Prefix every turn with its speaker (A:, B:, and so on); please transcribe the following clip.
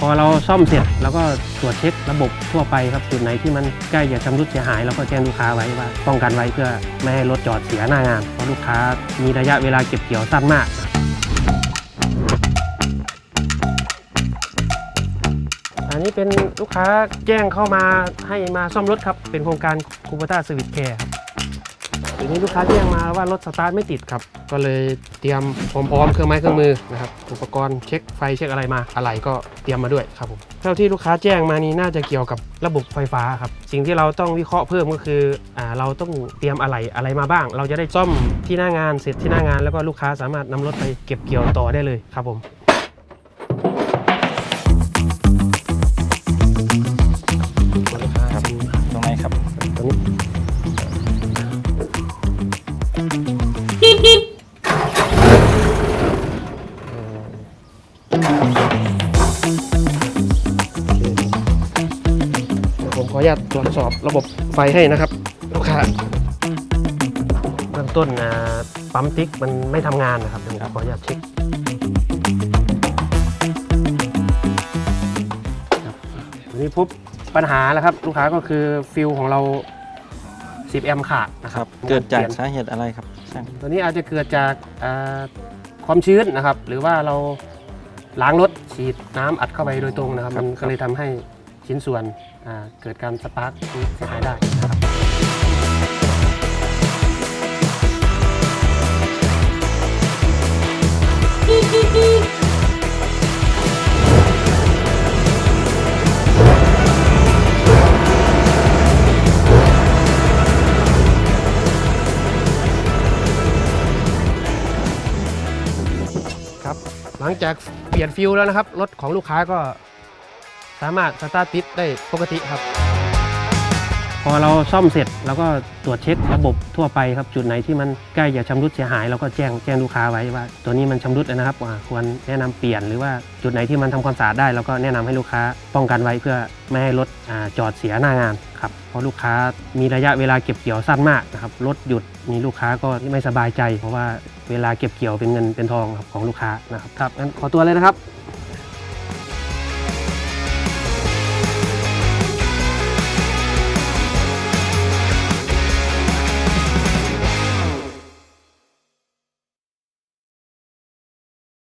A: พอเราซ่อมเสร็จแล้วก็ตรวจเช็คระบบทั่วไปครับจุดไหนที่มันใกล้จะชำรุดเสียหายเราก็แจ้งลูกค้าไว้ว่าป้องกันไว้เพื่อไม่ให้รถจอดเสียหน้างานเพราะลูกค้ามีระยะเวลาเก็บเกี่ยวสั้นมากอันนี้เป็นลูกค้าแจ้งเข้ามาให้มาซ่อมรถครับ เป็นโครงการคูปต้าสวิตแคร์ ทีนี้ลูกค้าแจ้งมาว่ารถสตาร์ทไม่ติดครับ ก็เลยเตรียมพร้อมๆเครื่องไม้เครื่องมือนะครับอุปกรณ์เช็คไฟเช็คอะไรมาอะไรก็เตรียมมาด้วยครับผมเท่าที่ลูกค้าแจ้งมานี้น่าจะเกี่ยวกับระบบไฟฟ้าครับสิ่งที่เราต้องวิเคราะห์เพิ่มก็คืออ่าเราต้องเตรียมอะไรอะไรมาบ้าง เราจะได้ซ่อมที่หน้างานเสร็จที่หน้างาน แล้วก็ลูกค้าสามารถนำรถไปเก็บเกี่ยวต่อได้เลยครับผม ออนุญาตตรวจสอบระบบไฟให้นะครับลูกค้าเบื้องต้นนะปั๊มติ๊กมันไม่ทำงานนะครับเดี๋ยวผมขออนุญาตเช็คครับอันนี้ปุ๊บปัญหาแล้วครับ ลูกค้าก็คือฟิลของเรา 10 แอมป์ขาดนะค
B: ค
A: รั
B: รับบเกิดจาก
A: ปลี่ยน
B: สาเหตุอะไรครับช่าง
A: ตัวนี้อาจจะเกิดจากอ่าความชื้นนะครับ หรือว่าเราล้างรถฉีดน้ำอัดเข้าไปโดยตรงนะครับ มันก็เลยทำให้ ชิ้นส่วนเกิดการสปาร์คเสียหายได้นะครับครับ หลังจากเปลี่ยนฟิวแล้วนะครับ รถของลูกค้าก็ สามารถสตาร์ทติดได้ปกติครับ พอเราซ่อมเสร็จแล้วก็ตรวจเช็คระบบทั่วไปครับจุดไหนที่มันใกล้จะชำรุดเสียหายเราก็แจ้งแจ้งลูกค้าไว้ว่า ตัวนี้มันชำรุดแล้วนะครับอ่าควรแนะนำเปลี่ยนหรือว่าจุดไหนที่มันทำความสะอาดได้เราก็แนะนำให้ลูกค้าป้องกันไว้เพื่อไม่ให้รถอาจอดเสียหน้างานครับเพราะลูกค้ามีระยะเวลาเก็บเกี่ยวสั้นมากนะครับรถหยุดมีลูกค้าก็ไม่สบายใจ เพราะว่าเวลาเก็บเกี่ยวเป็นเงินเป็นทองครับของลูกค้านะครับครับงั้นขอตัวเลยนะครับ